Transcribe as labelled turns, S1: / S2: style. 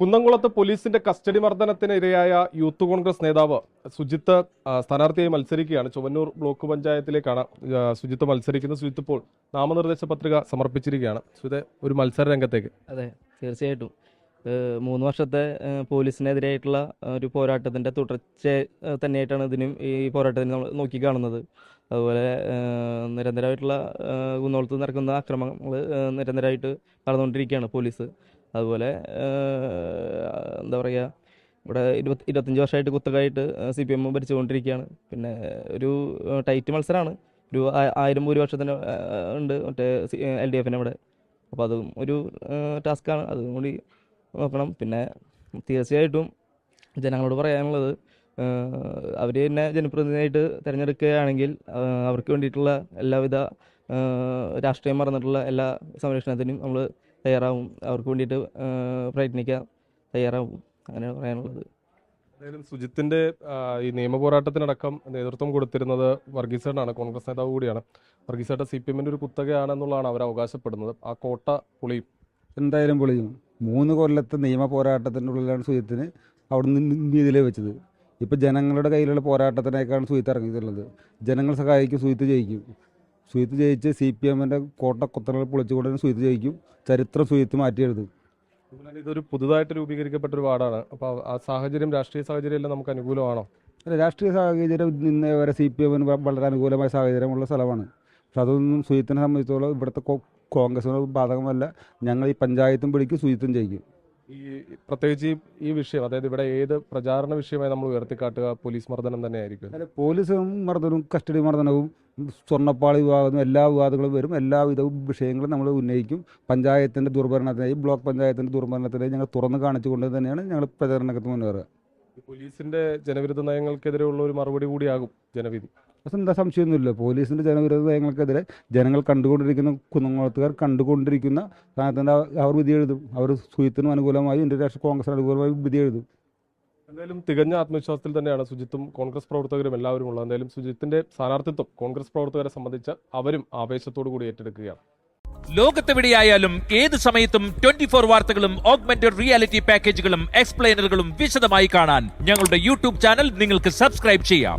S1: കുന്നംകുളത്ത് പോലീസിന്റെ കസ്റ്റഡി മർദ്ദനത്തിന് ഇരയായ യൂത്ത് കോൺഗ്രസ് നേതാവ് സുജിത്ത് സ്ഥാനാർത്ഥിയായി മത്സരിക്കുകയാണ്. ചുവന്നൂർ ബ്ലോക്ക് പഞ്ചായത്തിലേക്കാണ് സുജിത്ത് മത്സരിക്കുന്നത്. സുജിത്ത് ഇപ്പോൾ നാമനിർദ്ദേശ പത്രിക സമർപ്പിച്ചിരിക്കുകയാണ്. സുജിത്തെ ഒരു മത്സര രംഗത്തേക്ക്.
S2: അതെ തീർച്ചയായിട്ടും. മൂന്ന് വർഷത്തെ പോലീസിനെതിരായിട്ടുള്ള ഒരു പോരാട്ടത്തിന്റെ തുടർച്ച തന്നെയായിട്ടാണ് ഇതിനും ഈ പോരാട്ടത്തിന് നമ്മൾ നോക്കി കാണുന്നത്. അതുപോലെ നിരന്തരമായിട്ടുള്ള കുന്നോളത്ത് നടക്കുന്ന അക്രമങ്ങൾ നിരന്തരമായിട്ട് നടന്നുകൊണ്ടിരിക്കുകയാണ് പോലീസ്. അതുപോലെ എന്താ പറയുക ഇവിടെ ഇരുപത്തി ഇരുപത്തഞ്ച് വർഷമായിട്ട് കുത്തകായിട്ട് സി പി എം ഭരിച്ചുകൊണ്ടിരിക്കുകയാണ്. പിന്നെ ഒരു ടൈറ്റ് മത്സരമാണ്. ഒരു ആയിരം ഭൂരിപക്ഷത്തിന് ഉണ്ട്. മറ്റേ എൽ ഡി എഫിന് ഇവിടെ. അപ്പോൾ അതും ഒരു ടാസ്ക്കാണ്. അതും കൂടി നോക്കണം പിന്നെ തീർച്ചയായിട്ടും ജനങ്ങളോട് പറയാനുള്ളത് അവർ തന്നെ ജനപ്രതിനിധിയായിട്ട് തിരഞ്ഞെടുക്കുകയാണെങ്കിൽ അവർക്ക് വേണ്ടിയിട്ടുള്ള എല്ലാവിധ രാഷ്ട്രീയം മറന്നിട്ടുള്ള എല്ലാ സംരക്ഷണത്തിനും നമ്മൾ തയ്യാറാവും. അവർക്ക് വേണ്ടിയിട്ട് പ്രയത്നിക്കാൻ തയ്യാറാവും. അങ്ങനെയാണ് പറയാനുള്ളത്.
S1: എന്തായാലും സുജിത്തിന്റെ ഈ നിയമ പോരാട്ടത്തിനടക്കം നേതൃത്വം കൊടുത്തിരുന്നത് വർഗീസേട്ടനാണ് കോൺഗ്രസ് നേതാവ് കൂടിയാണ്. വർഗീസേട്ട സി പി എമ്മിന്റെ ഒരു കുത്തകയാണെന്നുള്ളതാണ് അവർ അവകാശപ്പെടുന്നത്. ആ കോട്ട പൊളിയും.
S3: എന്തായാലും പൊളിയും. മൂന്ന് കൊല്ലത്തെ നിയമ പോരാട്ടത്തിന്റെ ഉള്ളിലാണ് സുജിത്തിന് അവിടെ നിന്ന് നീതിയിലെ വെച്ചത്. ഇപ്പോൾ ജനങ്ങളുടെ കയ്യിലുള്ള പോരാട്ടത്തിനേക്കാണ് സുജിത്ത് ഇറങ്ങിയിട്ടുള്ളത്. ജനങ്ങൾ സഹായിക്കും സുജിത്ത് ജയിക്കും. സുജിത്ത് ജയിച്ച് സി പി എമ്മിന്റെ കോട്ട കൊത്തലുകൾ പൊളിച്ചുകൊണ്ട് സുജിത്ത് ജയിക്കും. ചരിത്രം സുജിത്ത് മാറ്റിയെഴുതും.
S1: അതുപോലെ ഇതൊരു പുതുതായിട്ട് രൂപീകരിക്കപ്പെട്ട ഒരു വാർഡാണ്. അപ്പോൾ ആ സാഹചര്യം രാഷ്ട്രീയ സാഹചര്യം എല്ലാം നമുക്ക് അനുകൂലമാണോ?
S3: അല്ല രാഷ്ട്രീയ സാഹചര്യം ഇന്ന് വരെ സി പി എമ്മിന് വളരെ അനുകൂലമായ സാഹചര്യമുള്ള സ്ഥലമാണ്. പക്ഷെ അതൊന്നും സുജിത്തിനെ സംബന്ധിച്ചോളം ഇവിടുത്തെ കോൺഗ്രസിന് ബാധകമല്ല. ഞങ്ങൾ ഈ പഞ്ചായത്തും പിടിക്കും ശുചിത്വം ചെയ്യും
S1: ഈ പ്രത്യേകിച്ച് ഈ- ഈ വിഷയം അതായത് ഇവിടെ ഏത് പ്രചാരണ വിഷയമായി നമ്മൾ ഉയർത്തിക്കാട്ടുക പോലീസ് മർദ്ദനം തന്നെയായിരിക്കും?
S3: അല്ല പോലീസും മർദ്ദനവും കസ്റ്റഡി മർദ്ദനവും സ്വർണപ്പാളി വിവാദവും എല്ലാ വിവാദങ്ങളും വരും. എല്ലാവിധ വിഷയങ്ങളും നമ്മൾ ഉന്നയിക്കും. പഞ്ചായത്തിന്റെ ദുർഭരണത്തിനായി ബ്ലോക്ക് പഞ്ചായത്തിന്റെ ദുർഭരണത്തിനായി ഞങ്ങൾ തുറന്ന് കാണിച്ചുകൊണ്ട് തന്നെയാണ് ഞങ്ങൾ പ്രചാരണത്തിന് മുന്നേറുക.
S1: പോലീസിന്റെ പോലീസിന്റെ ജനവിരുദ്ധ നയങ്ങൾക്കെതിരെയുള്ള ഒരു മറുപടി കൂടിയാകും ജനവിധി.
S3: പക്ഷെ എന്താ സംശയമൊന്നുമില്ല. പോലീസിന്റെ ജനവിരോധ നയങ്ങൾക്കെതിരെ ജനങ്ങൾ കണ്ടുകൊണ്ടിരിക്കുന്ന കുന്നംകുളത്തുകാർ കണ്ടുകൊണ്ടിരിക്കുന്ന സ്ഥാനത്തിന്റെ അവർ വിധി എഴുതും. അവർ സുഹിത്തിനും അനുകൂലമായി ഇന്ത്യൻ രാഷ്ട്രീയ കോൺഗ്രസിന് അനുകൂലമായി വിധി എഴുതും.
S1: എന്തായാലും തികഞ്ഞ ആത്മവിശ്വാസത്തിൽ തന്നെയാണ് സുജിത്തും കോൺഗ്രസ് പ്രവർത്തകരും എല്ലാവരും ഉള്ളത്. എന്തായാലും സുജിത്തിന്റെ സ്ഥാനാർത്ഥിത്വം കോൺഗ്രസ് പ്രവർത്തകരെ സംബന്ധിച്ച് അവരും ആവേശത്തോടു കൂടി ഏറ്റെടുക്കുകയാണ്.
S4: ലോകത്തെവിടെയായാലും ഏത് സമയത്തും ട്വന്റി ഫോർ വാർത്തകളും ഓഗ്മെന്റഡ് റിയാലിറ്റി പാക്കേജുകളും എക്സ്പ്ലെയിനറുകളും വിശദമായി കാണാൻ ഞങ്ങളുടെ യൂട്യൂബ് ചാനൽ നിങ്ങൾക്ക് സബ്സ്ക്രൈബ് ചെയ്യാം.